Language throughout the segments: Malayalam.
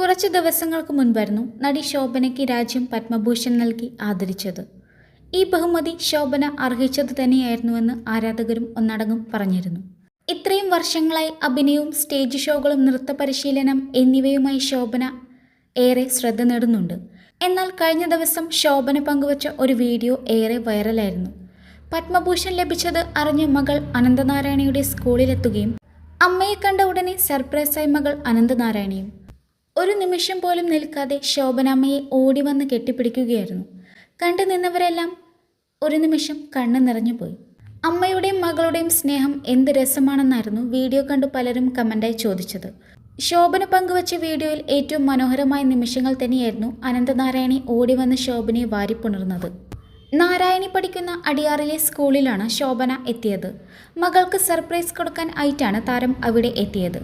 കുറച്ച് ദിവസങ്ങൾക്ക് മുൻപായിരുന്നു നടി ശോഭനയ്ക്ക് രാജ്യം പത്മഭൂഷൺ നൽകി ആദരിച്ചത്. ഈ ബഹുമതി ശോഭന അർഹിച്ചത് തന്നെയായിരുന്നുവെന്ന് ആരാധകരും ഒന്നടങ്കം പറഞ്ഞിരുന്നു. ഇത്രയും വർഷങ്ങളായി അഭിനയവും സ്റ്റേജ് ഷോകളും നൃത്ത പരിശീലനം എന്നിവയുമായി ശോഭന ഏറെ ശ്രദ്ധ നേടുന്നുണ്ട്. എന്നാൽ കഴിഞ്ഞ ദിവസം ശോഭന പങ്കുവച്ച ഒരു വീഡിയോ ഏറെ വൈറലായിരുന്നു. പത്മഭൂഷൺ ലഭിച്ചത് അറിഞ്ഞ മകൾ അനന്തനാരായണയുടെ സ്കൂളിലെത്തുകയും അമ്മയെ കണ്ട ഉടനെ സർപ്രൈസായി മകൾ അനന്തനാരായണയും. ഒരു നിമിഷം പോലും നിൽക്കാതെ ശോഭനാമ്മയെ ഓടി വന്ന് കെട്ടിപ്പിടിക്കുകയായിരുന്നു. കണ്ടു നിന്നവരെല്ലാം ഒരു നിമിഷം കണ്ണ് നിറഞ്ഞുപോയി അമ്മയുടെയും മകളുടെയും സ്നേഹം എന്ത് രസമാണെന്നായിരുന്നു വീഡിയോ കണ്ടു പലരും കമന്റായി ചോദിച്ചത്. ശോഭന പങ്കുവച്ച വീഡിയോയിൽ ഏറ്റവും മനോഹരമായ നിമിഷങ്ങൾ തന്നെയായിരുന്നു അനന്തനാരായണി ഓടി വന്ന് ശോഭനയെ വാരിപ്പുണർന്നത്. നാരായണി പഠിക്കുന്ന അടിയാറിലെ സ്കൂളിലാണ് ശോഭന എത്തിയത്. മകൾക്ക് സർപ്രൈസ് കൊടുക്കാൻ ആയിട്ടാണ് താരം അവിടെ എത്തിയത്.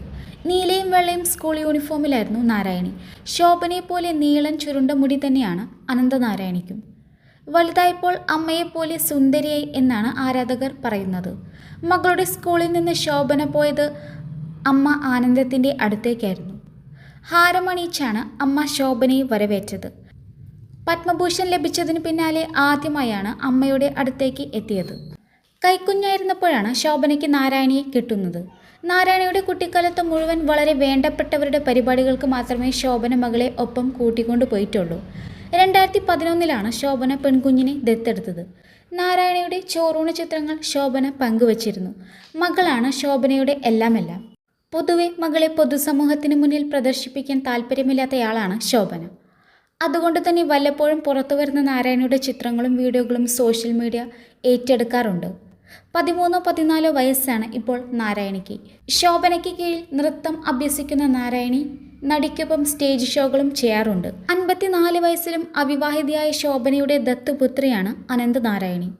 നീലയും വെള്ളയും സ്കൂൾ യൂണിഫോമിലായിരുന്നു നാരായണി. ശോഭനയെ പോലെ നീളൻ ചുരുണ്ട മുടി തന്നെയാണ് അനന്തനാരായണിക്കും. വലുതായപ്പോൾ അമ്മയെപ്പോലെ സുന്ദരിയായി എന്നാണ് ആരാധകർ പറയുന്നത്. മകളുടെ സ്കൂളിൽ നിന്ന് ശോഭന പോയത് അമ്മ ആനന്ദത്തിന്റെ അടുത്തേക്കായിരുന്നു. ഹാരമണിയിച്ചാണ് അമ്മ ശോഭനയെ വരവേറ്റത്. പത്മഭൂഷൺ ലഭിച്ചതിന് പിന്നാലെ ആദ്യമായാണ് അമ്മയുടെ അടുത്തേക്ക് എത്തിയത്. കൈക്കുഞ്ഞായിരുന്നപ്പോഴാണ് ശോഭനയ്ക്ക് നാരായണിയെ കിട്ടുന്നത്. നാരായണിയുടെ കുട്ടിക്കാലത്ത് മുഴുവൻ വളരെ വേണ്ടപ്പെട്ടവരുടെ പരിപാടികൾക്ക് മാത്രമേ ശോഭന മകളെ ഒപ്പം കൂട്ടിക്കൊണ്ടു പോയിട്ടുള്ളൂ. രണ്ടായിരത്തി പതിനൊന്നിലാണ് ശോഭന പെൺകുഞ്ഞിനെ ദത്തെടുത്തത്. നാരായണയുടെ ചോറൂണ ചിത്രങ്ങൾ ശോഭന പങ്കുവച്ചിരുന്നു. മകളാണ് ശോഭനയുടെ എല്ലാമെല്ലാം. പൊതുവെ മകളെ പൊതുസമൂഹത്തിന് മുന്നിൽ പ്രദർശിപ്പിക്കാൻ താല്പര്യമില്ലാത്തയാളാണ് ശോഭന. അതുകൊണ്ട് തന്നെ വല്ലപ്പോഴും പുറത്തു വരുന്ന നാരായണയുടെ ചിത്രങ്ങളും വീഡിയോകളും സോഷ്യൽ മീഡിയ ഏറ്റെടുക്കാറുണ്ട്. പതിമൂന്നോ പതിനാലോ വയസ്സാണ് ഇപ്പോൾ നാരായണിക്ക്. ശോഭനയ്ക്ക് കീഴിൽ നൃത്തം അഭ്യസിക്കുന്ന നാരായണി നടിക്കൊപ്പം സ്റ്റേജ് ഷോകളും ചെയ്യാറുണ്ട്. അൻപത്തിനാല് വയസ്സിലും അവിവാഹിതയായ ശോഭനയുടെ ദത്തുപുത്രിയാണ് അനന്ത് നാരായണി.